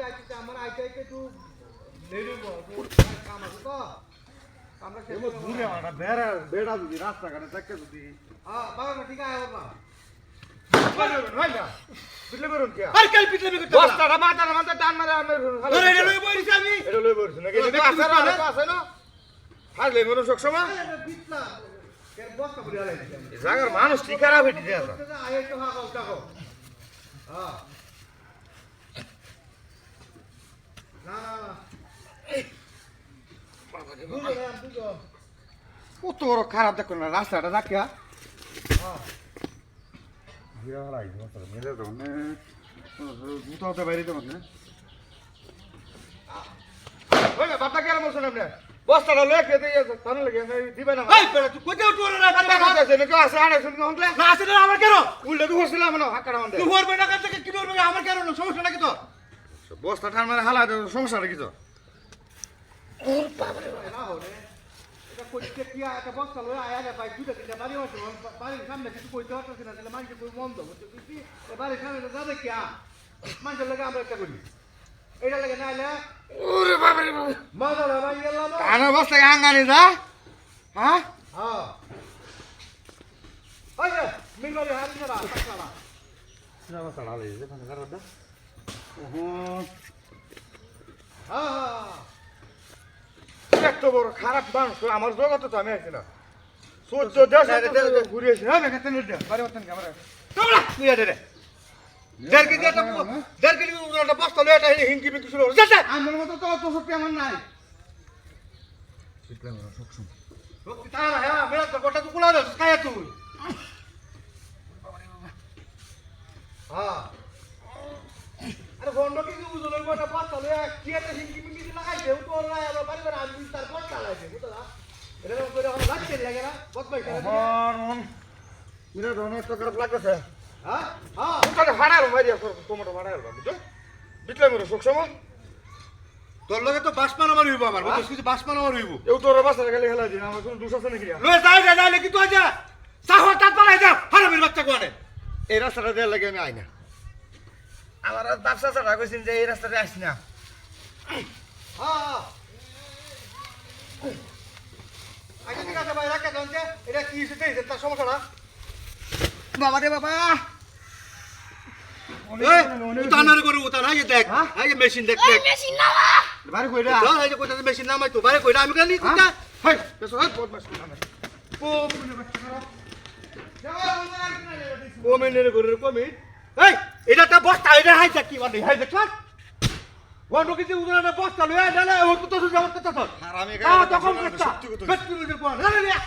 আইতে আইতে আমার আইতে আইতে একটু কাম আছে তো। আমরা ঘুরে আমার বেড়া বেড়া যদি রাস্তাঘাটে থাকে যদি। হ্যাঁ বাবা ঠিক আছে বাবা। হয় না। বুঝলে বেরোন কত বড় খারাপ দেখো না রাস্তাটা মানে মানে আপনি বস্তাটা তাহলে লেগে দিবে না তুই কোথাও আমার কেন? উল্টে তুই হরবে কাছ কি করবে আমার কেন? সমস্যা নাকি তো বস্তা ঠান মানে হালা সমস্যা নাকি তো না হলে এটা কইতে কি একটা বস্তা লয়ে আয়া না পাই দুটা তিনটা বাড়ি আছে বাড়ির সামনে কিছু কইতে পারতেছি না তাহলে মানুষ কই মন্দ বুঝতে বুঝছি এ বাড়ির সামনে তো যাবে কি মানুষের লাগে আমরা একটা করি এটা লাগে না হলে ওরে বাবা রে বাবা মজা না ভাই গেলাম কানা বস্তা আঙ্গানি যা হ্যাঁ হ্যাঁ ওই যে মিলবাড়ি হারি না টাকা না বস্তা ঢালে যে মানে কারণ দা হ্যাঁ হ্যাঁ এত বড় খারাপ মানুষ আমার জগতে তো আমি আছি না। সূর্য দেশ ঘুরে এসে হ্যাঁ বেকাতে নিতে বাড়ি মতন ক্যামেরা। তোমরা তুই এটা রে একটা দেড় কেজি একটা বস্তা লয়ে শুরু আমার মতো তো অত শক্তি আমার নাই। তারা হ্যাঁ মেলা তো গোটা তুই কুলা দে খায়া তুই। হ্যাঁ। আরে বন্ধ কি বুঝলো গোটা বস্তা লয়ে কি একটা হিংকি মিংকি লাগাইছে ও তো না আবার বাড়ি বাড়ি আমি তার বস্তা লাগাইছে বুঝলা? এটা করে এখন লাগছে লাগে না? বদমাই করে মিরা ধরনের একটা খারাপ লাগতেছে? হ্যাঁ? হ্যাঁ। ওখানে ভাড়ার মারিয়া টমেটো ভাড়ার বুঝছ বিটলে মেরে সময় তোর লগে তো বাস মারামারি হইব আমার বুঝছিস? কিছু বাস মারামারি হইব। এও তোর বাসা গেলে খেলা দিন আমার কোনো দুশ আছে নাকি? লয়ে যাই যা যাই কিন্তু আজ সাহর তাত বানাই যা হারামির বাচ্চা কোয়ানে। এই রাস্তাটা দেওয়ার লাগে আমি আই না। আমার আর ব্যবসা ছাড়া কইছেন যে এই রাস্তাটা আসি না। হ্যাঁ আচ্ছা ঠিক আছে ভাই রাখে যে এটা কি হয়েছে দেখছেন তার সমস্যাটা? বাবা রে বাবা! উতানারে করে উতান হাই দেখ হাই মেশিন দেখ দেখ। বাড়ি কইরা যা হাই কইতা মেশিন নামাই তো বারে কইরা আমি কালি কইতা হাই বেশ হাই বদমাশ ও কমেন্টের করে কমেন্ট এই এটা একটা বস্তা এটা হাইজা কি মানে হাইজা দেখ ওয়ান রকিতে উতানারে বস্তা লয়ে আইলা ও তো তো কথা তো হারামি গায়ে তখন কথা বেশ করে কোন না না